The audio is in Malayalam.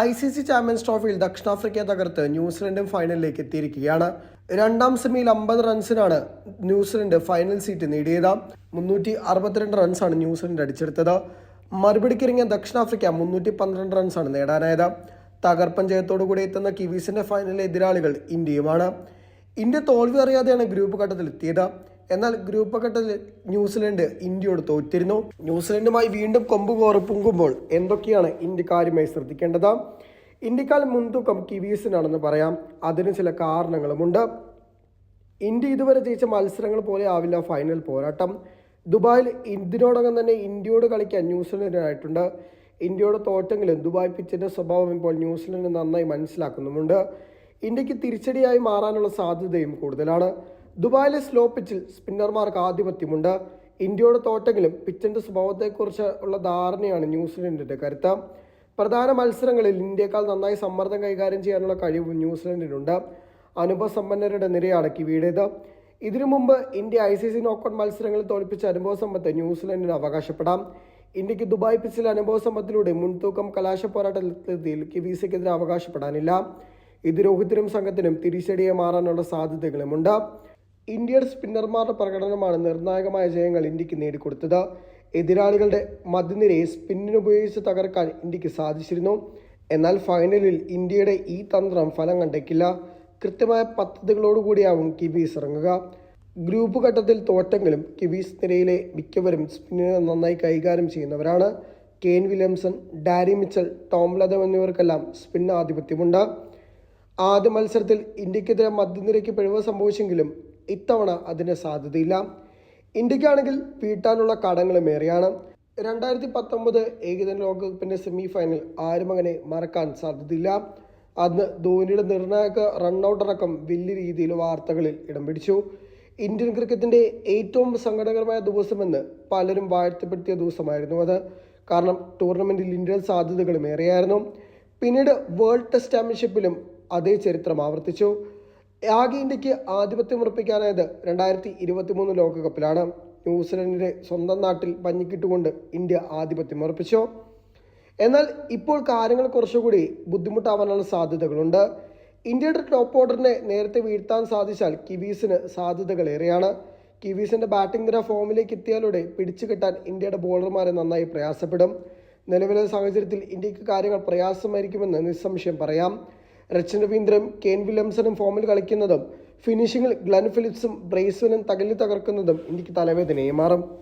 ഐ സി സി ചാമ്പ്യൻസ് ട്രോഫിയിൽ ദക്ഷിണാഫ്രിക്കയെ തകർത്ത് ന്യൂസിലൻഡും ഫൈനലിലേക്ക് എത്തിയിരിക്കുകയാണ്. രണ്ടാം സെമിയിൽ അമ്പത് റൺസിനാണ് ന്യൂസിലൻഡ് ഫൈനൽ സീറ്റ് നേടിയത്. മുന്നൂറ്റി അറുപത്തിരണ്ട് റൺസാണ് ന്യൂസിലൻഡ് അടിച്ചെടുത്തത്. മറുപടിക്കിറങ്ങിയ ദക്ഷിണാഫ്രിക്ക മുന്നൂറ്റി പന്ത്രണ്ട് റൺസാണ് നേടാനായത്. തകർപ്പൻ ജയത്തോടുകൂടി എത്തുന്ന കിവീസിന്റെ ഫൈനലിലെ എതിരാളികൾ ഇന്ത്യയുമാണ്. ഇന്ത്യ തോൽവി അറിയാതെയാണ് ഗ്രൂപ്പ് ഘട്ടത്തിൽ എത്തിയത് എന്നാൽ ഗ്രൂപ്പ് ഘട്ടത്തിൽ ന്യൂസിലൻഡ് ഇന്ത്യയോട് തോറ്റിരുന്നു ന്യൂസിലൻഡുമായി വീണ്ടും കൊമ്പ് കോറിപ്പുങ്കുമ്പോൾ എന്തൊക്കെയാണ് ഇന്ത്യ കാര്യമായി ശ്രദ്ധിക്കേണ്ടത്? ഇന്ത്യക്കാൽ മുൻതൂക്കം കിവീസിനാണെന്ന് പറയാം. അതിന് ചില കാരണങ്ങളുമുണ്ട്. ഇന്ത്യ ഇതുവരെ ജയിച്ച മത്സരങ്ങൾ പോലെ ആവില്ല ഫൈനൽ പോരാട്ടം. ദുബായിൽ ഇതിനോടകം തന്നെ ഇന്ത്യയോട് കളിക്കാൻ ന്യൂസിലൻഡിനായിട്ടുണ്ട്. ഇന്ത്യയോട് തോറ്റെങ്കിലും ദുബായ് പിച്ചിന്റെ സ്വഭാവം ഇപ്പോൾ ന്യൂസിലൻഡ് നന്നായി മനസ്സിലാക്കുന്നുമുണ്ട്. ഇന്ത്യയ്ക്ക് തിരിച്ചടിയായി മാറാനുള്ള സാധ്യതയും കൂടുതലാണ്. ദുബായിലെ സ്ലോ പിച്ചിൽ സ്പിന്നർമാർക്ക് ആധിപത്യമുണ്ട്. ഇന്ത്യയുടെ തോറ്റെങ്കിലും പിച്ചിന്റെ സ്വഭാവത്തെക്കുറിച്ച് ഉള്ള ധാരണയാണ് ന്യൂസിലൻഡിന്റെ കരുത്ത്. പ്രധാന മത്സരങ്ങളിൽ ഇന്ത്യക്കാൾ നന്നായി സമ്മർദ്ദം കൈകാര്യം ചെയ്യാനുള്ള കഴിവ് ന്യൂസിലൻഡിനുണ്ട്. അനുഭവസമ്പന്നരുടെ നിരയാണ് കിവിയുടേത് ഇതിനു മുമ്പ് India I C C knockout മത്സരങ്ങളിൽ തോൽപ്പിച്ച അനുഭവ സമ്പത്ത് ന്യൂസിലൻഡിന് അവകാശപ്പെടാം. ഇന്ത്യയ്ക്ക് ദുബായ് പിച്ചിലെ അനുഭവ സമ്പത്തിലൂടെ മുൻതൂക്കം കലാശ പോരാട്ടത്തിൽ കിവീസയ്ക്കെതിരെ അവകാശപ്പെടാനില്ല. ഇത് രോഹിത്തിനും സംഘത്തിനും തിരിച്ചടിയെ മാറാനുള്ള സാധ്യതകളുമുണ്ട്. ഇന്ത്യയുടെ സ്പിന്നർമാരുടെ പ്രകടനമാണ് നിർണായകമായ ജയങ്ങൾ ഇന്ത്യയ്ക്ക് നേടിക്കൊടുത്തത്. എതിരാളികളുടെ മധ്യനിരയെ സ്പിന്നിനുപയോഗിച്ച് തകർക്കാൻ ഇന്ത്യയ്ക്ക് സാധിച്ചിരുന്നു. എന്നാൽ ഫൈനലിൽ ഇന്ത്യയുടെ ഈ തന്ത്രം ഫലം കണ്ടേക്കില്ല. കൃത്യമായ പദ്ധതികളോടുകൂടിയാവും കിവീസ് ഇറങ്ങുക. ഗ്രൂപ്പ് ഘട്ടത്തിൽ തോറ്റെങ്കിലും കിവീസ് നിരയിലെ മിക്കവരും സ്പിന്നിനെ നന്നായി കൈകാര്യം ചെയ്യുന്നവരാണ്. Kane Williamson Daryl Mitchell Tom Latham എന്നിവർക്കെല്ലാം spin ആധിപത്യമുണ്ട്. ആദ്യ മത്സരത്തിൽ ഇന്ത്യക്കെതിരെ മധ്യനിരയ്ക്ക് പിഴവ് സംഭവിച്ചെങ്കിലും ഇത്തവണ അതിന് സാധ്യതയില്ല. ഇന്ത്യക്കാണെങ്കിൽ വീട്ടാനുള്ള കടങ്ങളും ഏറെയാണ്. രണ്ടായിരത്തി പത്തൊമ്പത് ഏകദിന ലോകകപ്പിന്റെ സെമി ഫൈനൽ ആരും അങ്ങനെ മറക്കാൻ സാധ്യതയില്ല. അന്ന് ധോനിയുടെ നിർണായക റണ്ണൌട്ട് അടക്കം വലിയ രീതിയിൽ വാർത്തകളിൽ ഇടം പിടിച്ചു. ഇന്ത്യൻ ക്രിക്കറ്റിന്റെ ഏറ്റവും സങ്കടകരമായ ദിവസമെന്ന് പലരും വാഴ്ത്തപ്പെടുത്തിയ ദിവസമായിരുന്നു അത്. കാരണം ടൂർണമെന്റിൽ ഇന്ത്യൻ സാധ്യതകളും ഏറെയായിരുന്നു. പിന്നീട് വേൾഡ് ടെസ്റ്റ് ചാമ്പ്യൻഷിപ്പിലും അതേ ചരിത്രം ആവർത്തിച്ചു. ആകെ ഇന്ത്യയ്ക്ക് ആധിപത്യം ഉറപ്പിക്കാനായത് രണ്ടായിരത്തി ഇരുപത്തി മൂന്ന് ലോകകപ്പിലാണ്. ന്യൂസിലൻഡിന്റെ സ്വന്തം നാട്ടിൽ പഞ്ഞിക്കിട്ടുകൊണ്ട് ഇന്ത്യ ആധിപത്യം ഉറപ്പിച്ചു. എന്നാൽ ഇപ്പോൾ കാര്യങ്ങൾ കുറച്ചുകൂടി ബുദ്ധിമുട്ടാവാനുള്ള സാധ്യതകളുണ്ട്. ഇന്ത്യയുടെ ടോപ്പ് ഓർഡറിനെ നേരത്തെ വീഴ്ത്താൻ സാധിച്ചാൽ കിവീസിന് സാധ്യതകൾ ഏറെയാണ് കിവീസിന്റെ ബാറ്റിംഗ് നിര ഫോമിലേക്ക് എത്തിയാലൂടെ പിടിച്ചു കെട്ടാൻ ഇന്ത്യയുടെ ബോളർമാരെ നന്നായി പ്രയാസപ്പെടും. നിലവിലെ സാഹചര്യത്തിൽ ഇന്ത്യയ്ക്ക് കാര്യങ്ങൾ പ്രയാസമായിരിക്കുമെന്ന് നിസ്സംശയം പറയാം. രച്ചൻ രവീന്ദ്രനും കെയിൻ വില്യംസണും ഫോമിൽ കളിക്കുന്നതും ഫിനിഷിംഗിൽ ഗ്ലൻ ഫിലിപ്സും ബ്രേസ്വനും തകലി തകർക്കുന്നതും ഇന്ത്യയ്ക്ക് തലവേദനയെ മാറും